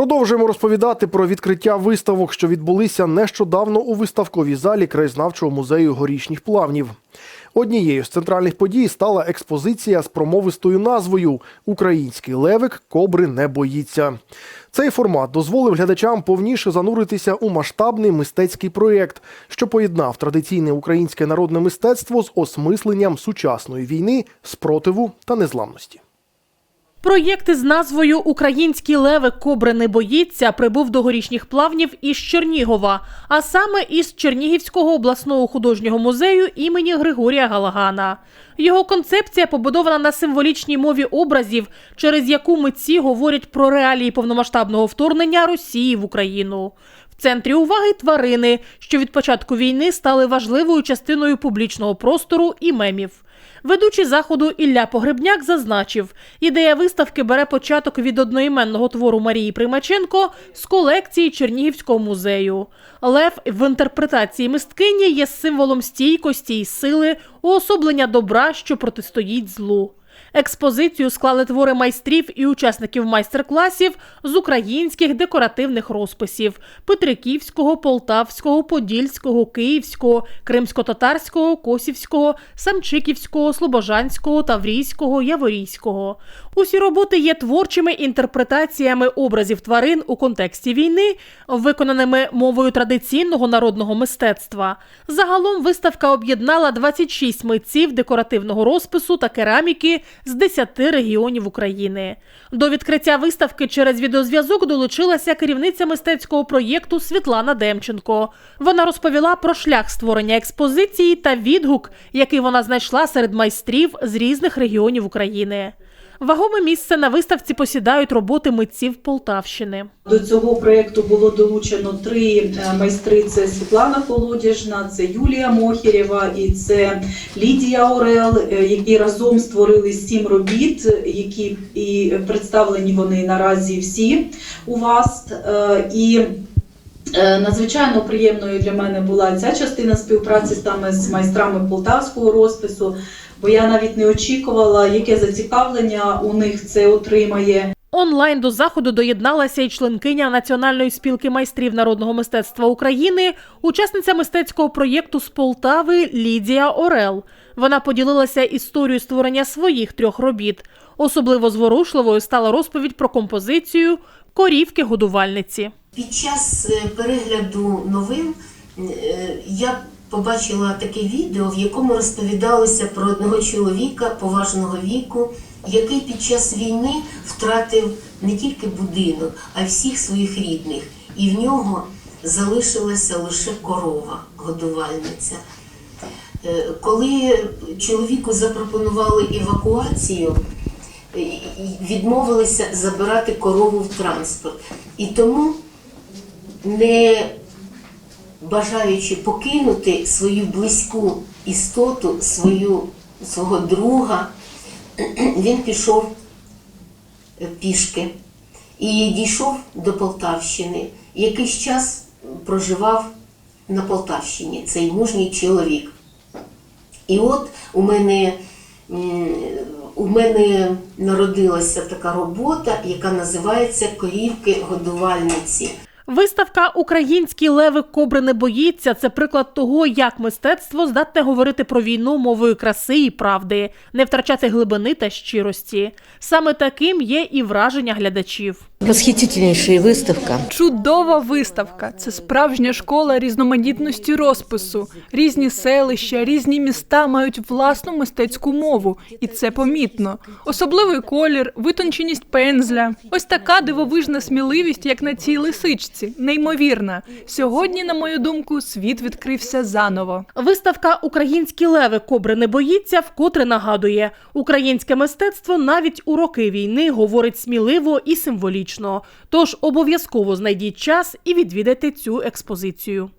Продовжуємо розповідати про відкриття виставок, що відбулися нещодавно у виставковій залі краєзнавчого музею горішніх плавнів. Однією з центральних подій стала експозиція з промовистою назвою Український левик кобри не боїться. Цей формат дозволив глядачам повніше зануритися у масштабний мистецький проєкт, що поєднав традиційне українське народне мистецтво з осмисленням сучасної війни, спротиву та незламності. Проєкт із назвою Український левик кобри не боїться прибув до горішніх плавнів із Чернігова, а саме із Чернігівського обласного художнього музею імені Григорія Галагана. Його концепція побудована на символічній мові образів, через яку митці говорять про реалії повномасштабного вторгнення Росії в Україну. В центрі уваги тварини, що від початку війни стали важливою частиною публічного простору і мемів. Ведучий заходу Ілля Погребняк зазначив, ідея виставки бере початок від одноіменного твору Марії Примаченко з колекції Чернігівського музею. Лев в інтерпретації мисткині є символом стійкості й сили, уособлення добра, що протистоїть злу. Експозицію склали твори майстрів і учасників майстер-класів з українських декоративних розписів Петриківського, Полтавського, Подільського, Київського, Кримсько-татарського, Косівського, Самчиківського, Слобожанського, Таврійського, Яворійського. Усі роботи є творчими інтерпретаціями образів тварин у контексті війни, виконаними мовою традиційного народного мистецтва. Загалом виставка об'єднала 26 митців декоративного розпису та кераміки з 10 регіонів України. До відкриття виставки через відеозв'язок долучилася керівниця мистецького проєкту Світлана Демченко. Вона розповіла про шлях створення експозиції та відгук, який вона знайшла серед майстрів з різних регіонів України. Вагоме місце на виставці посідають роботи митців Полтавщини. До цього проєкту було долучено три е, майстри: це Світлана Колодяжна, це Юлія Мохірєва і це Лідія Орел, е, які разом створили сім робіт, які і представлені вони наразі всі у вас. Е, І надзвичайно приємною для мене була ця частина співпраці саме з майстрами полтавського розпису, бо я навіть не очікувала, яке зацікавлення у них це отримає. Онлайн до заходу доєдналася й членкиня Національної спілки майстрів народного мистецтва України, учасниця мистецького проєкту з Полтави Лідія Орел. Вона поділилася історією створення своїх трьох робіт. Особливо зворушливою стала розповідь про композицію Корівки годувальниці. Під час е, перегляду новин е, я побачила таке відео, в якому розповідалося про одного чоловіка поважного віку, який під час війни втратив не тільки будинок, а й всіх своїх рідних. І в нього залишилася лише корова, годувальниця. Е, Коли чоловіку запропонували евакуацію, відмовилися забирати корову в транспорт. І тому, не бажаючи покинути свою близьку істоту, свою, свого друга, він пішов е, пішки і дійшов до Полтавщини. Якийсь час проживав на Полтавщині цей мужній чоловік. І от у мене, у мене народилася така робота, яка називається Корівки годувальниці. Виставка Український левик кобри не боїться. Це приклад того, як мистецтво здатне говорити про війну мовою краси і правди, не втрачати глибини та щирості. Саме таким є і враження глядачів. Восхитительнейшая выставка. Чудова виставка. Це справжня школа різноманітності розпису. Різні селища, різні міста мають власну мистецьку мову, і це помітно. Особливий колір, витонченість пензля. Ось така дивовижна сміливість, як на цій лисичці. Неймовірна. Сьогодні, на мою думку, світ відкрився заново. Виставка Українські леви кобри не боїться вкотре нагадує, українське мистецтво навіть у роки війни говорить сміливо і символічно. Тож обов'язково знайдіть час і відвідайте цю експозицію.